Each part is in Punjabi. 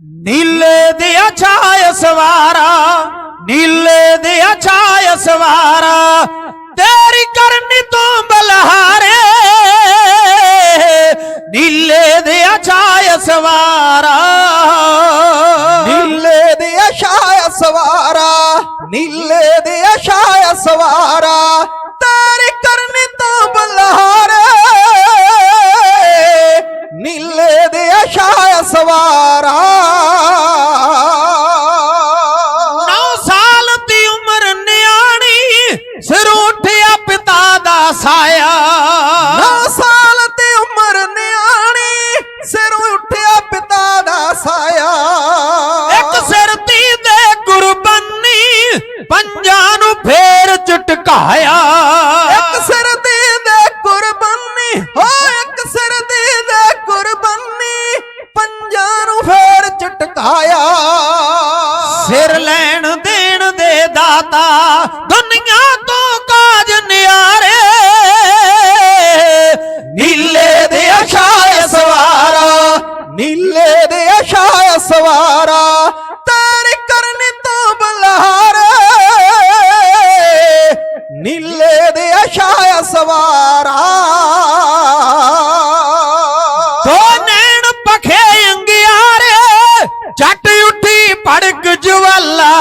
ਨੀਲੇ ਦੇ ਛਾਇ ਸਵਾਰਾ, ਨੀਲੇ ਦੇ ਛਾਇ ਸਵਾਰਾ, ਤੇਰੀ ਕਰਨੀ ਤੋਂ ਬਲਹਾਰੇ। ਨੀਲੇ ਦੇ ਛਾਇ ਸਵਾਰਾ, ਨੀਲੇ ਦੇ ਛਾਇ ਸਵਾਰਾ, ਨੀਲੇ ਦੇ ਛਾਇ ਸਵਾਰਾ, ਤੇਰੀ ਕਰਨੀ ਤੋਂ ਬਲਹਾਰੇ। ਨੀਲੇ ਦੇ ਛਾਇ ਸਵਾਰਾ ਝਟਕਾਇਆ ਇੱਕ ਸਿਰ ਦੀ ਦੇ ਕੁਰਬਾਨੀ ਹੋ ਇੱਕ ਸਿਰ ਦੀ ਦੇ ਕੁਰਬਾਨੀ ਪੰਜਾਂ ਨੂੰ ਫੇਰ ਝਟਕਾਇਆ ਸਿਰ ਲੈਣ ਦੇਣ ਦੇ ਦਾਤਾ ਦੁਨੀਆ ਤੋਂ ਕਾਜ ਨਿਆਰੇ। ਨੀਲੇ ਦੇ ਅਸ਼ਾയ ਸਵਾਰਾ ਨੀਲੇ ਦੇ ਅਸ਼ਾയ ਸਵਾਰਾ। ਸਵਾਰਾ ਦੋ ਨੈਣ ਪਖੇ ਅੰਗਿਆਰੇ ਛੱਟ ਉੱਠੀ ਭੜਕ ਜਵਾਲਾ।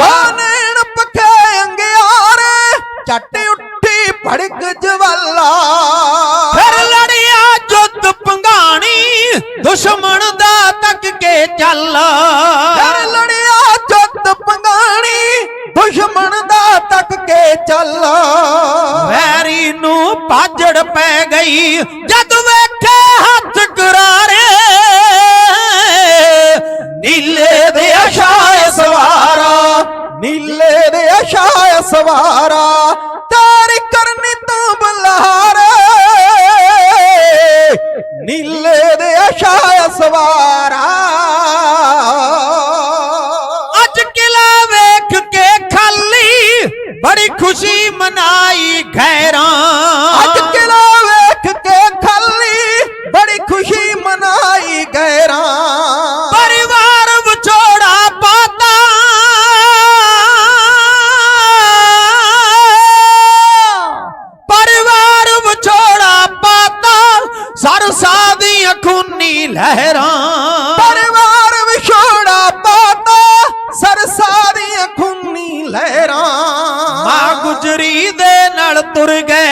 ਬਾਨਣ ਪੱਕੇ ਅੰਗਿਆਰੇ ਚੱਟ ਉੱਠੀ ਭੜਕ ਜਵਾਲਾ। ਫਿਰ ਲੜਿਆ ਜੁੱਧ ਪੰਗਾਣੀ ਦੁਸ਼ਮਣ ਦਾ ਤੱਕ ਕੇ ਚੱਲ। ਫਿਰ ਲੜਿਆ ਜੁੱਤ ਪੰਗਾਣੀ ਦੁਸ਼ਮਣ ਦਾ ਤੱਕ ਕੇ ਚੱਲ। ਪਾਜੜ ਪੈ ਗਈ। ਜਦ ਮੈਂ ਬੜੀ ਖੁਸ਼ੀ ਮਨਾਈ ਖੈਰਾਂ ਅੱਜ ਕਿਲਾ ਵੇਖ ਕੇ ਖਾਲੀ ਬੜੀ ਖੁਸ਼ੀ ਮਨਾਈ ਗੈਰਾਂ। ਪਰਿਵਾਰ ਵਿਛੋੜਾ ਪਾਤਾ। ਪਰਿਵਾਰ ਵਿਛੋੜਾ ਪਾਤਾ ਸਰਸਾ ਦੀਆਂ ਖੂਨੀ ਲਹਿਰਾਂ। ਪਰਿਵਾਰ ਵਿਛੋੜਾ ਪਾਤਾ ਸਰਸਾ ਦੀਆਂ ਖੂਨੀ